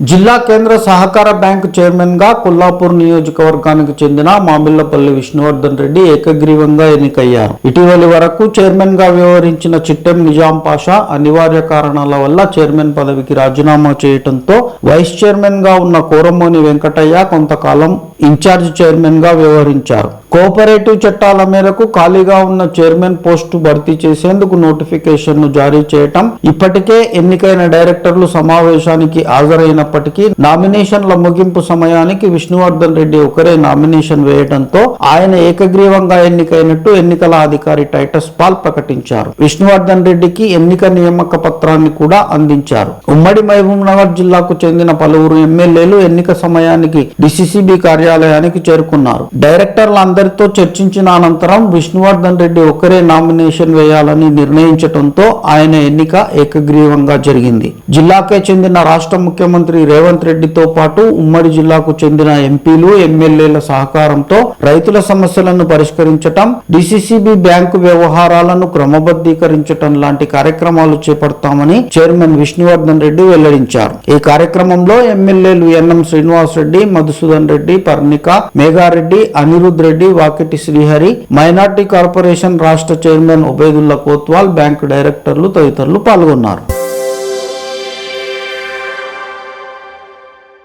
జిల్లా కేంద్ర సహకార బ్యాంకు చైర్మన్గా కొల్లాపూర్ నియోజకవర్గానికి చెందిన మామిళ్ళపల్లి విష్ణువర్ధన్ రెడ్డి ఏకగ్రీవంగా ఎన్నికయ్యారు. ఇటీవలి వరకు చైర్మన్గా వ్యవహరించిన చిట్టెం నిజాం పాషా అనివార్య కారణాల వల్ల చైర్మన్ పదవికి రాజీనామా చేయడంతో వైస్ చైర్మన్గా ఉన్న కోరమోని వెంకటయ్య కొంతకాలం ఇన్ఛార్జ్ చైర్మన్గా వ్యవహరించారు. కోఆపరేటివ్ చట్టాల మేరకు ఖాళీగా ఉన్న చైర్మన్ పోస్టు భర్తీ చేసేందుకు నోటిఫికేషన్ను జారీ చేయటం ఇప్పటికే ఎన్నికైన డైరెక్టర్లు సమావేశానికి హాజరైనప్పటికీ నామినేషన్ల ముగింపు సమయానికి విష్ణువర్ధన్ రెడ్డి ఒకరే నామినేషన్ వేయడంతో ఆయన ఏకగ్రీవంగా ఎన్నికైనట్టు ఎన్నికల అధికారి టైటస్ పాల్ ప్రకటించారు. విష్ణువర్ధన్ రెడ్డికి ఎన్నిక నియామక పత్రాన్ని కూడా అందించారు. ఉమ్మడి మహబూబ్ నగర్ జిల్లాకు చెందిన పలువురు ఎమ్మెల్యేలు ఎన్నిక సమయానికి డిసిసిబి కార్యాలయానికి చేరుకున్నారు. డైరెక్టర్లందరితో చర్చించిన అనంతరం విష్ణువర్ధన్ రెడ్డి ఒకరే నామినేషన్ వేయాలని నిర్ణయించడంతో ఆయన ఎన్నిక ఏకగ్రీవంగా జరిగింది. జిల్లాకే చెందిన రాష్ట్ర ముఖ్యమంత్రి రేవంత్ రెడ్డితో పాటు ఉమ్మడి జిల్లాకు చెందిన ఎంపీలు ఎమ్మెల్యేల సహకారంతో రైతుల సమస్యలను పరిష్కరించటం డిసిసిబి బ్యాంకు వ్యవహారాలను క్రమబద్ధీకరించటం లాంటి కార్యక్రమాలు చేపడతామని చైర్మన్ విష్ణువర్ధన్ రెడ్డి వెల్లడించారు. ఈ కార్యక్రమంలో ఎమ్మెల్యేలు N M Srinivas Reddy Madhusudan Reddy Parnika Megha Reddy Anirudh Reddy Vakiti Srihari minority corporation రాష్ట్ర చైర్మన్ ఉబేదుల్లా కోత్వాల్ బ్యాంకు డైరెక్టర్లు తదితరులు పాల్గొన్నారు.